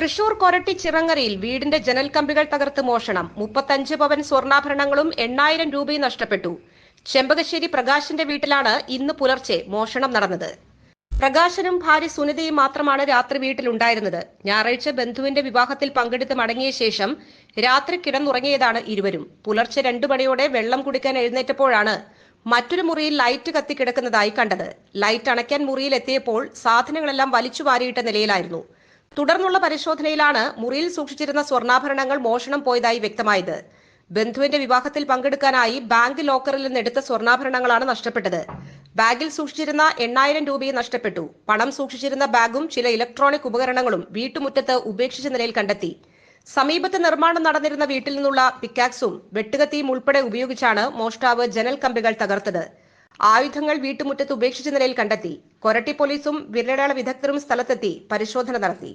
തൃശൂർ കൊരട്ടി ചിറങ്ങരയിൽ വീടിന്റെ ജനൽ കമ്പികൾ തകർത്ത് മോഷണം. മുപ്പത്തഞ്ച് പവൻ സ്വർണാഭരണങ്ങളും എണ്ണായിരം രൂപയും നഷ്ടപ്പെട്ടു. ചെമ്പകശ്ശേരി പ്രകാശിന്റെ വീട്ടിലാണ് ഇന്ന് പുലർച്ചെ മോഷണം നടന്നത്. പ്രകാശനും ഭാര്യ സുനിതയും മാത്രമാണ് രാത്രി വീട്ടിലുണ്ടായിരുന്നത്. ഞായറാഴ്ച ബന്ധുവിന്റെ വിവാഹത്തിൽ പങ്കെടുത്ത് മടങ്ങിയ ശേഷം രാത്രി കിടന്നുറങ്ങിയതാണ് ഇരുവരും. പുലർച്ചെ രണ്ടു മണിയോടെ വെള്ളം കുടിക്കാൻ എഴുന്നേറ്റപ്പോഴാണ് മറ്റൊരു മുറിയിൽ ലൈറ്റ് കത്തി കിടക്കുന്നതായി കണ്ടത്. ലൈറ്റ് അണയ്ക്കാൻ മുറിയിൽ എത്തിയപ്പോൾ സാധനങ്ങളെല്ലാം വലിച്ചു വാരിയിട്ട നിലയിലായിരുന്നു. തുടർന്നുള്ള പരിശോധനയിലാണ് മുറിയിൽ സൂക്ഷിച്ചിരുന്ന സ്വർണാഭരണങ്ങൾ മോഷണം പോയതായി വ്യക്തമായത്. ബന്ധുവിന്റെ വിവാഹത്തിൽ പങ്കെടുക്കാനായി ബാങ്ക് ലോക്കറിൽ നിന്ന് എടുത്ത സ്വർണാഭരണങ്ങളാണ് നഷ്ടപ്പെട്ടത്. ബാഗിൽ സൂക്ഷിച്ചിരുന്ന എണ്ണായിരം രൂപയും നഷ്ടപ്പെട്ടു. പണം സൂക്ഷിച്ചിരുന്ന ബാഗും ചില ഇലക്ട്രോണിക് ഉപകരണങ്ങളും വീട്ടുമുറ്റത്ത് ഉപേക്ഷിച്ച നിലയിൽ കണ്ടെത്തി. സമീപത്ത് നിർമ്മാണം നടന്നിരുന്ന വീട്ടിൽ നിന്നുള്ള പിക്കാക്സും വെട്ടുകത്തിയും ഉൾപ്പെടെ ഉപയോഗിച്ചാണ് മോഷ്ടാവ് ജനൽ കമ്പികൾ തകർത്തത്. ആയുധങ്ങൾ വീട്ടുമുറ്റത്ത് ഉപേക്ഷിച്ച നിലയിൽ കണ്ടെത്തി. കൊരട്ടി പോലീസും വിരലടയാള വിദഗ്ധരും സ്ഥലത്തെത്തി പരിശോധന നടത്തി.